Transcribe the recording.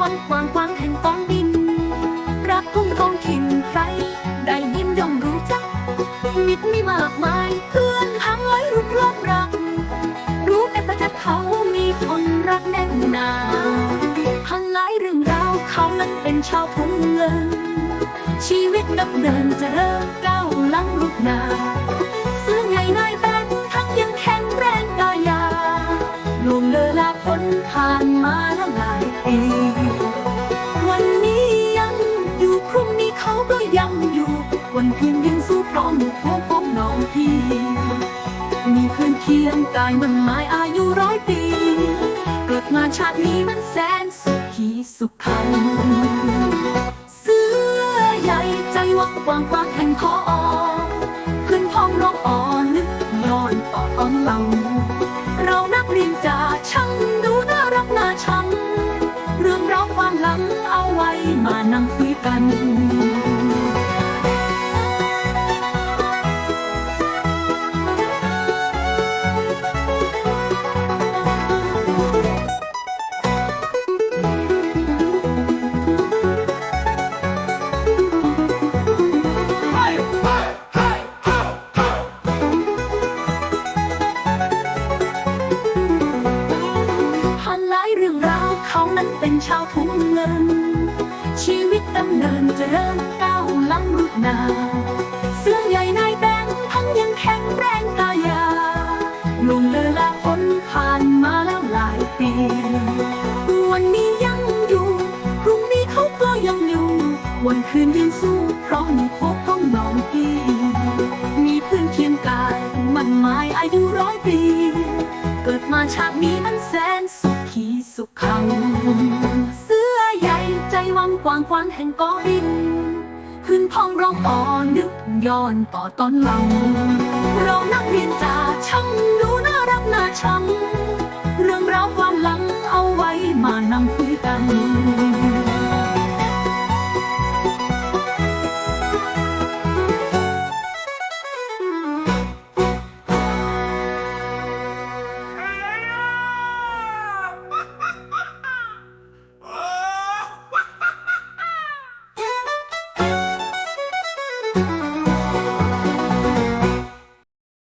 วังกว้างกว้างแห่งฟองดิน รักพุ่งกองถิ่นใคร ได้ยินย่อมรู้จัก มิตรมีมากมายเพื่อนพังร้อยรุ่รอบรัก รู้แต่ประจักเขามีคนรักแน่นหนาพังหลายเรื่องราวเขานั้นเป็นชาวพุ่งเงินชีวิตดำเนินจะเริ่มก้าวลังลุกนาซื้อไงนายเป็นทั้งยังแข็งแรงกายาลวงเลอลาพ้นผ่านมาทั้งหลายเอง นยังสู้พร้อมพวกพ้องน้องพี่ มีเพื่อนเคียงกายมันหมายอายุร้อยปี เกิดมาชาตินี้มันแสนสุขีสุขังเสื้อใหญ่ใจวังกว้างกว้างแห่งคอเพื่อนพ้องร้องอ่อนนึกย้อนต่อตอนเราเรานักเรียนจ่าช่างดูน่ารักน่าชังเรื่องราวความหลังเอาไว้มานั่งคุยกัน เป็นชาวทุ่งเงิน ชีวิตดำเนินเจะเริ่มก้าวลังลุกนา เสื้อใหญ่นายแบงทั้งยังแข็งแรงกายาลุงเลอละพ้นผ่านมาแล้วหลายปี วันนี้ยังอยู่ พรุ่งนี้เขาก็ยังอยู่ วันคืนยังสู้เพราะมีพบต้องน้องพี่มีเพื่อนเคียงกายมันหมายอายุร้อยปี เกิดมาชาตินี้มันแสนสุข สุขขัง เสื้อใหญ่ใจวังกว้างควันแห่งกอดิน ขึ้นพองร้องอ่อนนึกย้อนต่อตอนเรา เรานักเรียนจ่าช่างดูน่ารักน่าชัง เรื่องราวความหลังเอาไว้มานำคุย